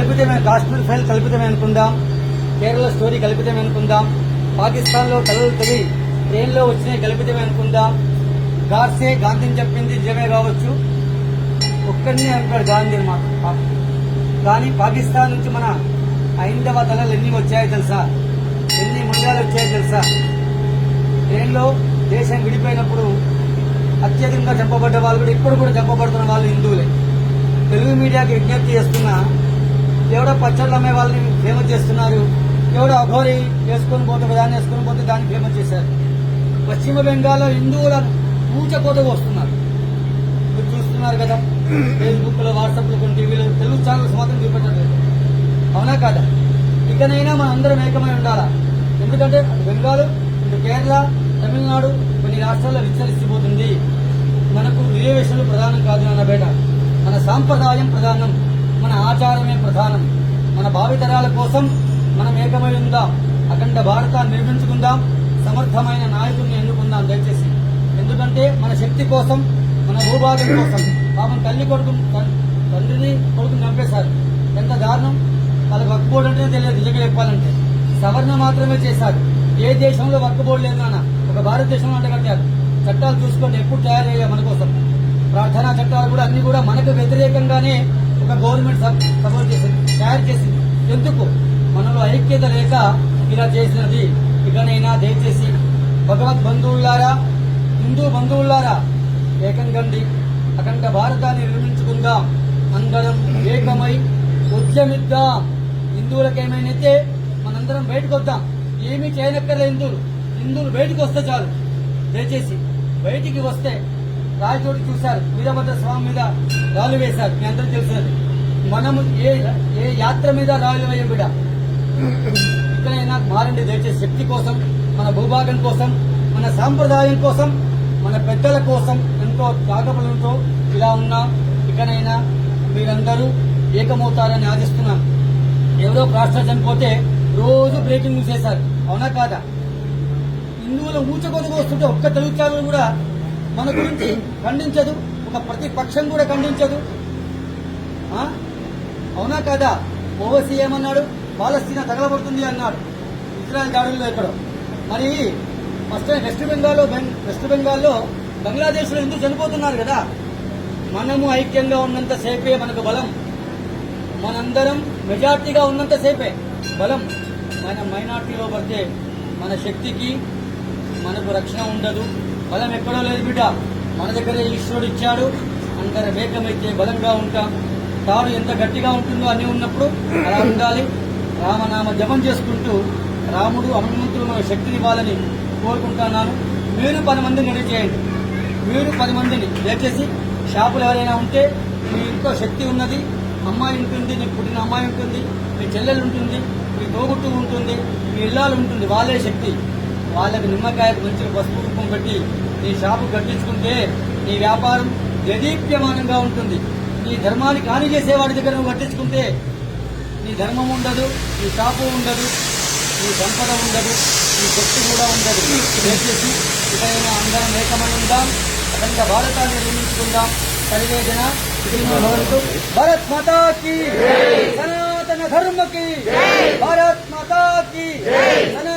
కల్పితమే Kashmir file కల్పితమే అనుకుందాం. Kerala story కల్పితమే అనుకుందాం. పాకిస్తాన్లో కలలు తొలి ట్రైన్లో వచ్చినాయి కల్పితమే అనుకుందాం. గాడ్సే గాంధీని చెప్పింది నిజమే కావచ్చు. ఒక్కడినే అంటాడు గాంధీ మాట కానీ పాకిస్తాన్ నుంచి మన ఐందవ తలలు ఎన్ని వచ్చాయో తెలుసా? ఎన్ని ముందాలు వచ్చాయో తెలుసా? ట్రైన్లో దేశం విడిపోయినప్పుడు అత్యధికంగా చంపబడ్డ వాళ్ళు కూడా ఇప్పుడు కూడా చంపబడుతున్న వాళ్ళు హిందువులే. తెలుగు మీడియాకి విజ్ఞప్తి చేస్తున్నా ఎవడో పచ్చళ్ళు అమ్మే వాళ్ళని ఫేమస్ చేస్తున్నారు ఎవడో అఘోరి వేసుకొని పోతే దాన్ని వేసుకొని పోతే దాన్ని ఫేమస్ చేశారు. పశ్చిమ బెంగాల్లో హిందువులను పూచకోత వస్తున్నారు మీరు చూస్తున్నారు కదా ఫేస్బుక్లో వాట్సాప్లో కొన్ని టీవీలో తెలుగు ఛానల్స్ మాత్రం చూపించట్లేదు అవునా కాదా? ఇకనైనా మనం అందరం ఏకమై ఉండాలా? ఎందుకంటే అటు బెంగాల్ ఇటు కేరళ తమిళనాడు కొన్ని రాష్ట్రాల్లో విస్తరిస్తుపోతుంది మనకు రిజర్వేషన్లు ప్రధానం కాదు నాన్న బేట. మన సాంప్రదాయం ప్రధానం. మన ఆచారమే ప్రధానం. మన భావితరాల కోసం మనం ఏకమై ఉందాం. అఖండ భారతాన్ని నిర్మించుకుందాం. సమర్థమైన నాయకుడిని ఎన్నుకుందాం దయచేసి. ఎందుకంటే మన శక్తి కోసం మన భూభాగం కోసం పాపం తల్లి కొడుకు తండ్రిని కొడుకుని చంపేశారు. ఎంత దారుణం! వాళ్ళకి వర్క్ బోర్డు అంటే తెలియదు నిజంగా చెప్పాలంటే. సవరణ మాత్రమే చేశారు. ఏ దేశంలో వర్క్ బోర్డు లేదు నాన్న. ఒక భారతదేశంలో అంటే కట్టారు. చట్టాలు చూసుకోండి ఎప్పుడు తయారు చేయాలి మన కోసం. ప్రార్థనా చట్టాలు కూడా అన్ని కూడా మనకు వ్యతిరేకంగానే ఒక గవర్నమెంట్ సపోర్ట్ ఎందుకు? మనలో ఐక్యత లేక ఇలా చేసినది. ఇకనైనా దయచేసి భగవద్ బంధువులారా హిందూ బంధువులారా ఏకం కండి. అఖండ భారతాన్ని నిర్మించుకుందాం. అందరం ఏకమై ఉద్యమిద్దాం. హిందువులకు ఏమైనైతే మనందరం బయటకు వద్దాం. ఏమీ చేయనక్కర్లే హిందువులు. హిందువులు బయటకు వస్తే చాలు. దయచేసి బయటికి వస్తే రాయచోటి చూశారు. వీరభద్ర స్వామి మీద రాళ్ళు వేశారు. మీ అందరూ తెలిసినది మనము ఏ ఏ యాత్ర మీద రాళ్ళు వేయం బిడ్డ? ఇక్కడైనా మారండి దయచేసి శక్తి కోసం మన భూభాగం కోసం మన సాంప్రదాయం కోసం మన పెద్దల కోసం ఎంతో త్యాగబలంతో ఇలా ఉన్నా ఇకనైనా మీరందరూ ఏకమవుతారని ఆశిస్తున్నాం. ఎవరో రాష్ట్రం చనిపోతే రోజు బ్రేకింగ్ న్యూస్ చేశారు. అవునా కాదా? హిందువుల ఊచకొదకు వస్తుంటే ఒక్క తెలుగు ఛానల్ కూడా మన గురించి ఖండించదు ఒక ప్రతిపక్షం కూడా ఖండించదు. ఆ? అవునా కాదా? ఓవసీ ఏమన్నాడు? పాలస్తీనా తగలబడుతుంది అన్నాడు. ఇజ్రాయెల్ దాడుల్లో ఎక్కడో. మరి ఫస్ట్ వెస్ట్ బెంగాల్లో బెంగ్- వెస్ట్ బెంగాల్లో బంగ్లాదేశ్లో ఎందుకు చనిపోతున్నారు కదా? మనము ఐక్యంగా ఉన్నంత సేపే మనకు బలం. మనందరం మెజార్టీగా ఉన్నంత సేపే బలం. మన మైనార్టీలో పడితే మన శక్తికి మనకు రక్షణ ఉండదు. బలం ఎక్కడో లేదు బిడ్డ. మన దగ్గరే ఈశ్వరుడు ఇచ్చాడు. అందరం ఏకమైతే బలంగా ఉంటాం. తాడు ఎంత గట్టిగా ఉంటుందో అన్నీ ఉన్నప్పుడు అలా ఉండాలి. రామనామ జపం చేసుకుంటూ రాముడు హనుమంతుడు మన శక్తిని ఇవ్వాలని కోరుకుంటున్నాను. మీరు పది మందిని రెడీ చేయండి. మీరు పది మందిని దయచేసి షాపులు ఎవరైనా ఉంటే మీ ఇంట్లో శక్తి ఉన్నది అమ్మాయి ఉంటుంది నీకు పుట్టిన అమ్మాయి ఉంటుంది మీ చెల్లెలు ఉంటుంది మీ తోగుట్టు ఉంటుంది మీ ఇల్లాలు ఉంటుంది వాళ్ళే శక్తి. వాళ్ళకి నిమ్మకాయకు మంచి పసుపు రూపం పెట్టి నీ షాపు కట్టించుకుంటే నీ వ్యాపారం జదీప్యమానంగా ఉంటుంది. నీ ధర్మానికి హాని చేసే చేసేవాడి దగ్గర నువ్వు పట్టించుకుంటే నీ ధర్మం ఉండదు నీ షాపు ఉండదు నీ సంపద ఉండదు నీ శక్తి కూడా ఉండదు. దయచేసి ఇకైనా అందరం ఏకమై ఉందాం అతనిగా భారతాన్ని నిర్మించుకుందాం. పరివేదన భరత్ మాతాకి సనాతన ధర్మకి భారత్ మాతాకి సనా